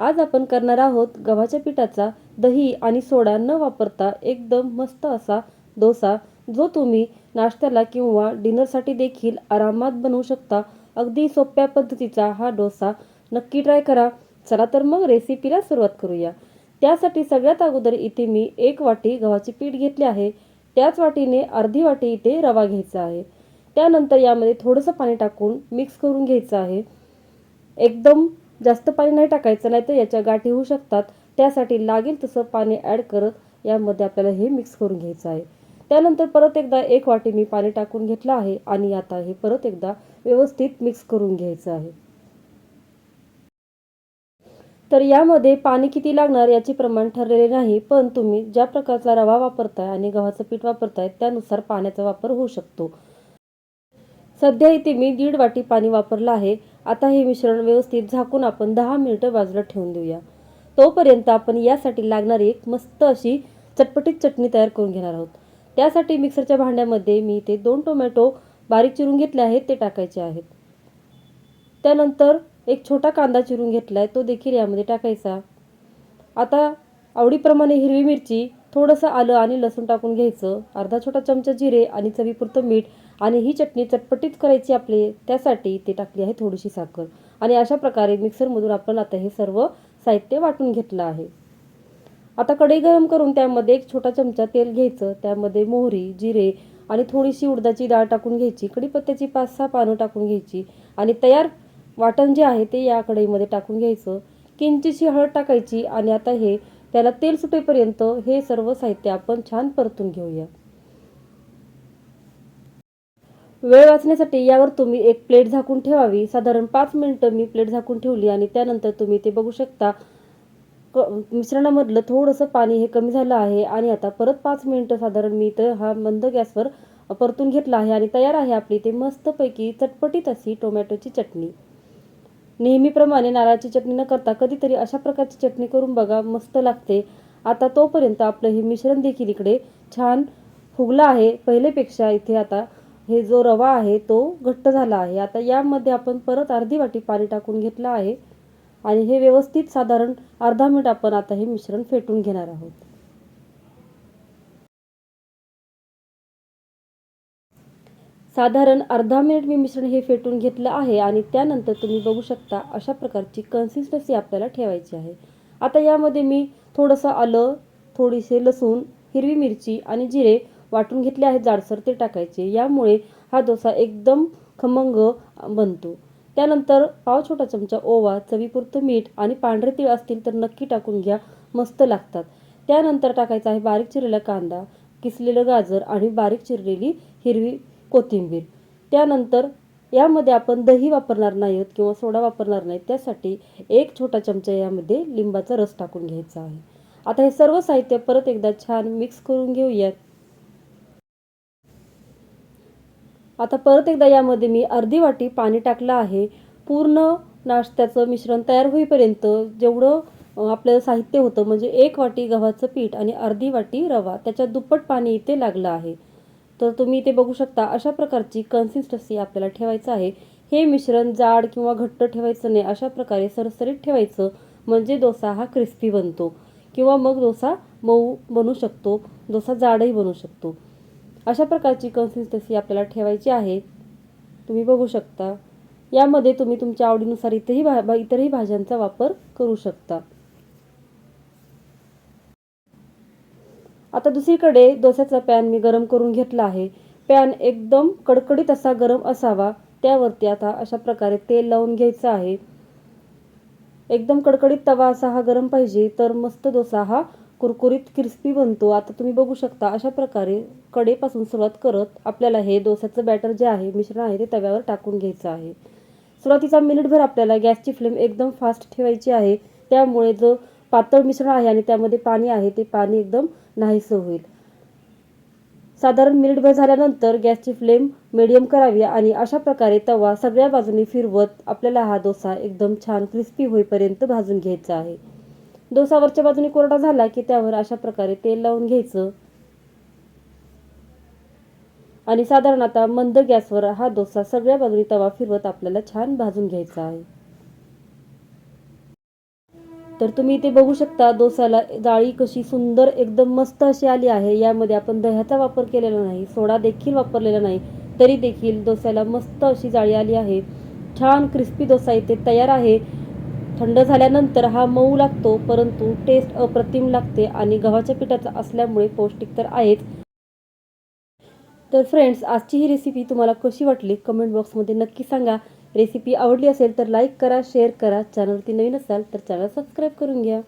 आज आपण करणार आहोत गव्हाच्या पिठाचा दही आणि सोडा न वापरता एकदम मस्त असा डोसा जो तुम्ही नाश्त्याला किंवा डिनरसाठी देखील आरामात बनवू शकता. अगदी सोप्या पद्धतीचा हा डोसा नक्की ट्राय करा. चला तर मग रेसिपीला सुरुवात करूया. त्यासाठी सगळ्यात अगोदर इथे मी एक वाटी गव्हाचे पीठ घेतले आहे. त्याच वाटीने अर्धी वाटी इथे रवा घ्यायचा आहे. त्यानंतर यामध्ये थोडंसं पाणी टाकून मिक्स करून घ्यायचं आहे. एकदम जास्त पाणी नाही टाकायचं नाही तर याच्या गाठी होऊ शकतात. त्यासाठी लागेल तसं पाणी ॲड करत यामध्ये आपल्याला हे मिक्स करून घ्यायचं आहे. त्यानंतर परत एकदा एक वाटी मी पाणी टाकून घेतलं आहे आणि आता हे परत एकदा व्यवस्थित मिक्स करून घ्यायचं आहे. तर यामध्ये पाणी किती लागणार याचे प्रमाण ठरलेले नाही पण तुम्ही ज्या प्रकारचा रवा वापरताय आणि गव्हाचं पीठ वापरताय त्यानुसार पाण्याचा वापर होऊ शकतो. सध्या इथे मी दीड वाटी पाणी वापरलं आहे. आता हे मिश्रण व्यवस्थित झाकून आपण दहा मिनिटं बाजूला ठेवून देऊया. तोपर्यंत आपण यासाठी लागणारी एक मस्त अशी चटपटीत चटणी तयार करून घेणार आहोत. त्यासाठी मिक्सरच्या भांड्यामध्ये मी इथे दोन टोमॅटो बारीक चिरून घेतले आहेत ते टाकायचे आहेत. त्यानंतर एक छोटा कांदा चिरून घेतला आहे तो देखील यामध्ये टाकायचा. आता आवडीप्रमाणे हिरवी मिरची थोडंसं आलं आणि लसूण टाकून घ्यायचं. अर्धा छोटा चमचा जिरे आणि चवीपुरतं मीठ आणि ही चटणी चटपटीत करायची आपली त्यासाठी ते टाकली आहे थोडीशी साखर. आणि अशा प्रकारे मिक्सरमधून आपण आता हे सर्व साहित्य वाटून घेतलं आहे. आता कढई गरम करून त्यामध्ये एक छोटा चमचा तेल घ्यायचं. त्यामध्ये मोहरी जिरे आणि थोडीशी उडदाची डाळ टाकून घ्यायची. कढीपत्त्याची पाच सहा पानं टाकून घ्यायची. आणि तयार वाटण जे आहे ते या कढईमध्ये टाकून घ्यायचं. किंचितशी हळद टाकायची आणि आता हे त्याला तेल सुटेपर्यंत हे सर्व साहित्य आपण छान परतून घेऊया. वेळ वाचण्यासाठी यावर तुम्ही एक प्लेट झाकून ठेवावी. साधारण पाच मिनिटं मी प्लेट झाकून ठेवली आणि त्यानंतर तुम्ही ते बघू शकता. क मिश्रणामधलं थोडंसं पाणी हे कमी झालं आहे आणि आता परत पाच मिनिटं साधारण मी इथं हा मंद गॅसवर परतून घेतला आहे आणि तयार आहे आपली ते मस्तपैकी चटपटीत अशी टोमॅटोची चटणी. नेहमीप्रमाणे नारळाची चटणी न करता कधीतरी अशा प्रकारची चटणी करून बघा मस्त लागते. आता तोपर्यंत आपलं हे मिश्रण देखील इकडे छान फुगलं आहे. पहिलेपेक्षा इथे आता हे जो रवा आहे तो घट्ट झाला आहे. आता यामध्ये आपण परत अर्धी वाटी पाणी टाकून घेतलं आहे. आणि हे व्यवस्थित साधारण अर्धा मिनिट आपण आता हे मिश्रण फेटून घेणार आहोत. साधारण अर्धा मिनिट मी मिश्रण हे फेटून घेतलं आहे आणि त्यानंतर तुम्ही बघू शकता अशा प्रकारची कन्सिस्टन्सी आपल्याला ठेवायची आहे. आता यामध्ये मी थोडंसं आलं थोडीसे लसूण हिरवी मिरची आणि जिरे वाटून घेतले आहेत जाडसर ते टाकायचे. यामुळे हा डोसा एकदम खमंग बनतो. त्यानंतर पाव छोटा चमचा ओवा चवीपुरतं मीठ आणि पांढरे तीळ असतील तर नक्की टाकून घ्या मस्त लागतात. त्यानंतर टाकायचा आहे बारीक चिरलेला कांदा किसलेलं गाजर आणि बारीक चिरलेली हिरवी कोथिंबीर. त्यानंतर यामध्ये आपण दही वापरणार नाही आहोत किंवा सोडा वापरणार नाहीत त्यासाठी एक छोटा चमचा यामध्ये लिंबाचा रस टाकून घ्यायचा आहे. आता हे सर्व साहित्य परत एकदा छान मिक्स करून घेऊयात. आता परत एकदा यामध्ये मी अर्धी वाटी पाणी टाकलं आहे. पूर्ण नाश्त्याचं मिश्रण तयार होईपर्यंत जेवढं आपल्याला साहित्य होतं म्हणजे एक वाटी गव्हाचं पीठ आणि अर्धी वाटी रवा त्याच्यात दुप्पट पाणी इथे लागलं आहे. तर तुम्ही ते बघू शकता अशा प्रकारची कन्सिस्टन्सी आपल्याला ठेवायचं आहे. हे मिश्रण जाड किंवा घट्ट ठेवायचं नाही. अशा प्रकारे सरसरीत ठेवायचं. म्हणजे डोसा हा क्रिस्पी बनतो. किंवा मग डोसा मऊ बनू शकतो. डोसा जाडही बनू शकतो. अशा प्रकारची कन्सिस्टन्सी आपल्याला ठेवायची आहे. तुम्ही बघू शकता. यामध्ये तुम्ही तुमच्या आवडीनुसार इथेही भा इतरही भाज्यांचा वापर करू शकता. आता दुसरीकडे डोस्याचा पॅन मी गरम करून घेतला आहे. पॅन एकदम कडकडीत असा गरम असावा त्यावरती आता अशा प्रकारे तेल लावून घ्यायचं आहे. एकदम कडकडीत तवा असा हा गरम पाहिजे तर मस्त डोसा हा कुरकुरीत क्रिस्पी बनतो. आता तुम्ही बघू शकता अशा प्रकारे कडेपासून सुरुवात करत आपल्याला हे डोस्याचं बॅटर जे आहे मिश्रण आहे ते तव्यावर टाकून घ्यायचं आहे. सुरुवातीचा मिनिटभर आपल्याला गॅसची फ्लेम एकदम फास्ट ठेवायची आहे. त्यामुळे जो पातळ मिश्रण आहे आणि त्यामध्ये पाणी आहे ते पाणी एकदम नाहीसं होईल. साधारण मिनिटभर झाल्यानंतर गॅसची फ्लेम मिडियम करावी आणि अशा प्रकारे तवा सगळ्या बाजूनी फिरवत आपल्याला हा डोसा एकदम छान क्रिस्पी होईपर्यंत भाजून घ्यायचा आहे. डोसा वरच्या बाजूने कोरडा झाला की त्यावर अशा प्रकारे तेल लावून घ्यायचं. आणि साधारण आता मंद गॅसवर हा डोसा सगळ्या बाजूनी तवा फिरवत आपल्याला छान भाजून घ्यायचा आहे. तर तुम्ही इथे बघू शकता डोसाला जाळी कशी सुंदर एकदम मस्त अशी आली आहे. यामध्ये आपण दह्याचा वापर केलेला नाही सोडा देखील वापरलेला नाही तरी देखील डोस्याला मस्त अशी जाळी आली आहे. छान क्रिस्पी डोसा इथे तयार आहे. थंड झाल्यानंतर हा मऊ लागतो परंतु टेस्ट अप्रतिम लागते आणि गव्हाच्या पिठाचा असल्यामुळे पौष्टिक तर आहेच. तर फ्रेंड्स आजची ही रेसिपी तुम्हाला कशी वाटली? कमेंट बॉक्समध्ये नक्की सांगा. रेसिपी आवडली असेल तर लाईक करा शेअर करा. चॅनलवरती नवीन असाल तर चॅनल सबस्क्राईब करून घ्या.